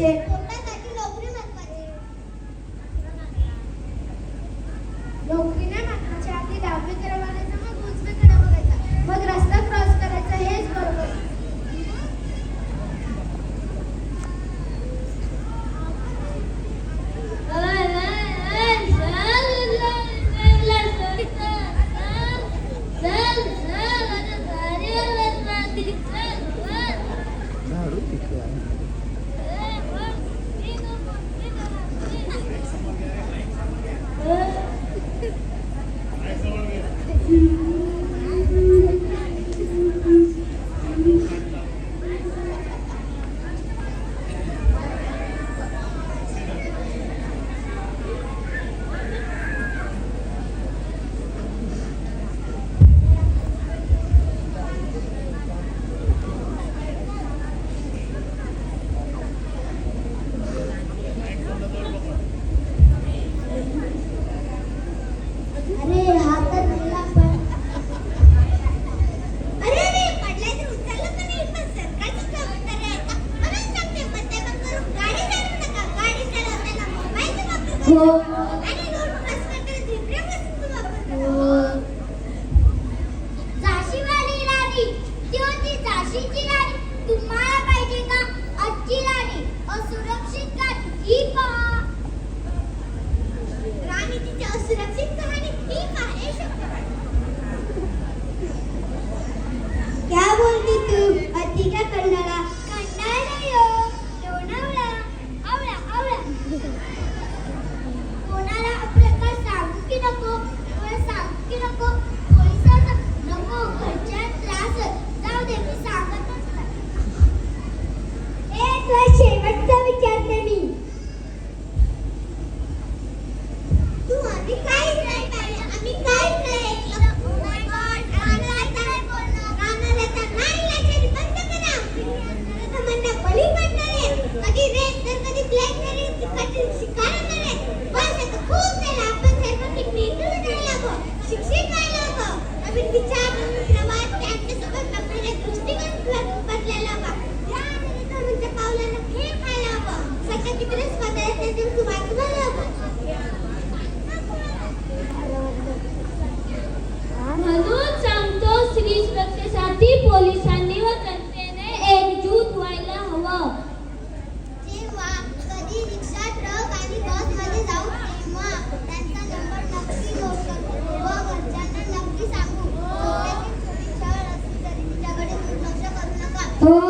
счастье आधी पोलिसांनी व जनतेने एकजूट व्हायला हवं? जेव्हा रिक्षा ट्रक आणि बसमध्ये जाऊ तेव्हा त्यांचा नंबर नक्की नोट करू व घरच्यांना नक्की सांगू. हो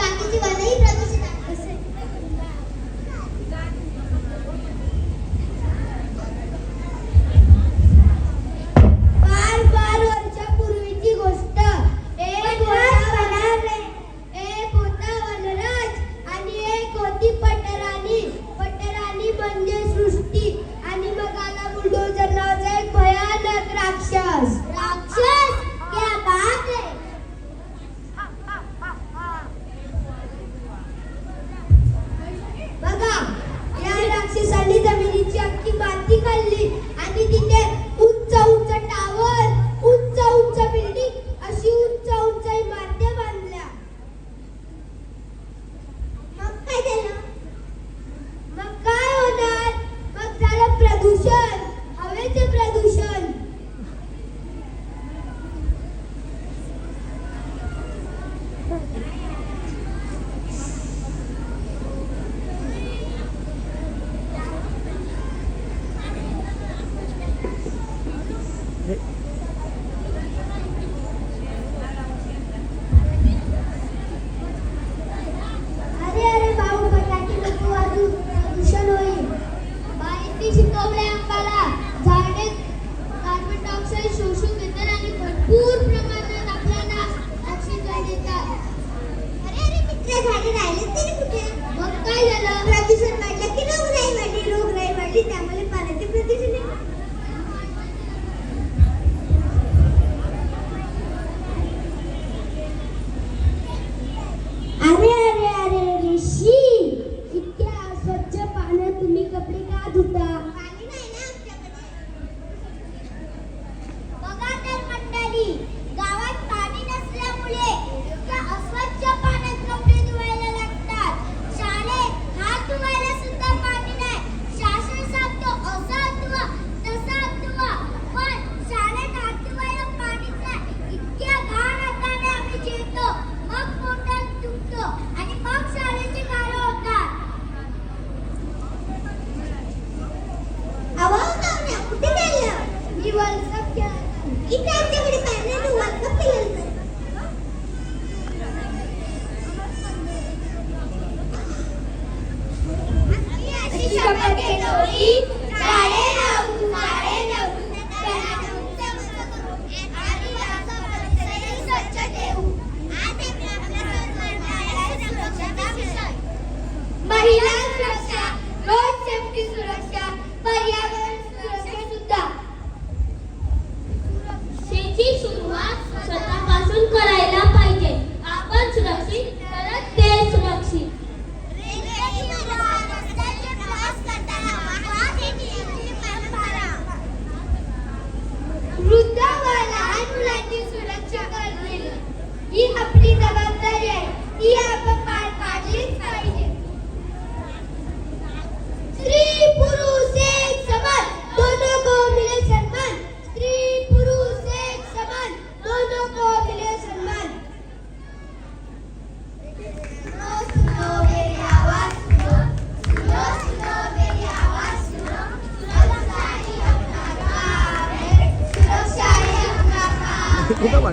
बाकी जी वाला ही Olha para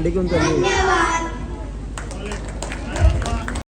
लेकिन उनका